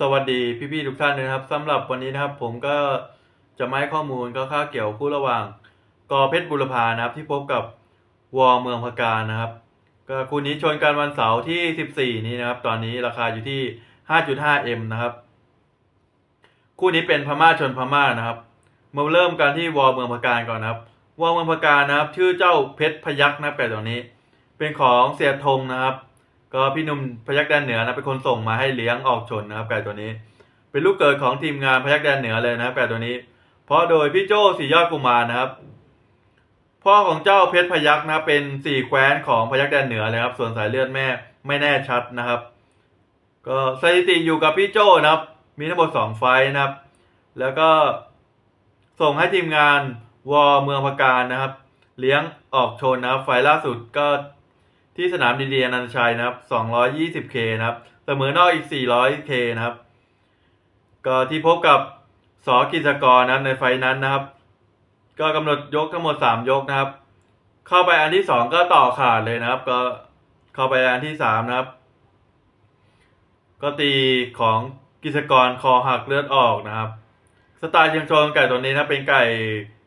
สวัสดีพี่ๆทุกท่านนะครับสำหรับวันนี้นะครับ ผมก็จะมาให้ข้อมูลก็ค่าเกี่ยวคู่ระหว่าง กอเพชรบุรพานะครับ ที่พบกับวอเมืองพะการนะครับ ก็คู่นี้ชนกันวันเสาร์ที่ 14 นี้นะครับ ตอนนี้ราคาอยู่ที่ 5.5M นะครับ คู่นี้เป็นพม่าชนพม่านะครับมาเริ่มกันที่วอเมืองพะการก่อนนะครับ วอเมืองพะการนะครับ ชื่อเจ้าเพชรพยักนะครับแต่ตัวนี้ เป็นของเสียธงนะครับ ก็พี่นุ่มพยักแดนเหนือนะเป็นคนส่งมาให้เลี้ยงออกชนนะครับไก่ตัวนี้ เป็นลูกเกิดของทีมงานพยักแดนเหนือเลยนะครับไก่ตัวนี้ เพราะโดยพี่โจ้สียอดกุมารนะครับ พ่อของเจ้าเพชรพยักนะเป็นสี่แคว้นของพยักแดนเหนือเลยครับ ส่วนสายเลือดแม่ไม่แน่ชัดนะครับ ก็สถิติอยู่กับพี่โจ้นะครับ มีทั้งหมดสองไฟนะครับ แล้วก็ส่งให้ทีมงานวอเมืองพการนะครับ เลี้ยงออกชนนะครับ ไฟล่าสุดก็ ที่สนามดีดีอนันชัยนะครับ 220K นะครับ เสมอนอกอีก 400K นะครับ ก็ที่พบกับสกิจกรนะครับในไฟนั้นนะครับ ก็กำหนดยกทั้งหมด 3 ยกนะครับ เข้าไปอันที่ 2 ก็ต่อขาดเลยนะครับ ก็เข้าไปอันที่ 3 นะครับ ก็ตีของกิจกรคอหักเลือดออกนะครับ สไตล์เชียงโชงไก่ตัวนี้นะเป็นไก่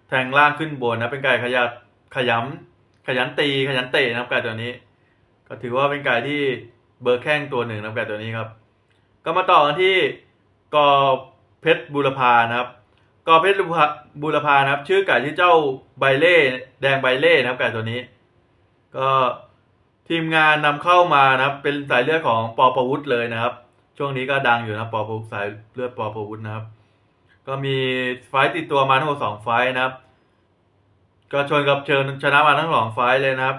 แทงล่างขึ้นบนนะเป็นไก่ขยัดขยำขยันตีขยันเตะนะครับไก่ตัวนี้ ก็ถือว่าเป็นไก่ที่เบอร์แข้งตัวหนึ่งนะครับไก่ตัวนี้ครับ ก็มาต่อกันที่กอเพชรบูรพานะครับกอเพชรบูรพานะครับ ชื่อไก่ที่เจ้าใบเล่แดงใบเล่นะครับไก่ตัวนี้ ก็ทีมงานนำเข้ามานะครับ เป็นสายเลือดของปอประวุฒิเลยนะครับ ช่วงนี้ก็ดังอยู่นะปอประวุฒสายเลือดปอประวุฒินะครับ ก็มีไฟติดตัวมาทั้งหมดสองไฟนะครับ ก็ชนกับเชิญชนะมาทั้งสองไฟเลยนะครับ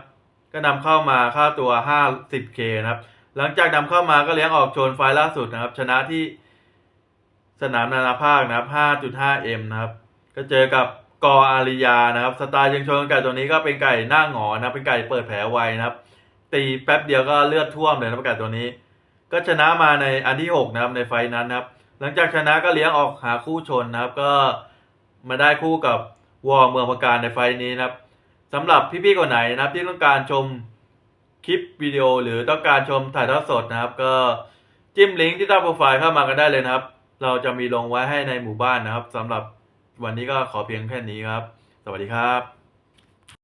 ก็นำเข้ามาค่าตัว 50k นะครับ หลังจากนำเข้ามาก็เลี้ยงออกโชนไฟล์ล่าสุดนะครับ ชนะที่สนามนานาภาคนะครับ 5.5m นะครับ ก็เจอกับกออาริยานะครับ สไตล์ยังชนไก่ตัวนี้ก็เป็นไก่หน้าหงอนะเป็นไก่เปิดแผลไวนะครับ ตีแป๊บเดียวก็เลือดท่วมเลยนะครับไก่ตัวนี้ ก็ชนะมาในอันที่ 6 นะครับในไฟนั้นนะครับ หลังจากชนะก็เลี้ยงออกหาคู่ชนนะครับ ก็มาได้คู่กับวอเมืองประการในไฟนี้นะครับ สำหรับพี่ๆคนไหนนะครับที่ต้องการชมคลิปวิดีโอหรือต้องการชมถ่ายทอดสดนะครับ ก็จิ้มลิงก์ที่ใต้โปรไฟล์เข้ามากันได้เลยนะครับ เราจะมีลงไว้ให้ในหมู่บ้านนะครับสำหรับวันนี้ก็ขอเพียงแค่นี้ครับ สวัสดีครับ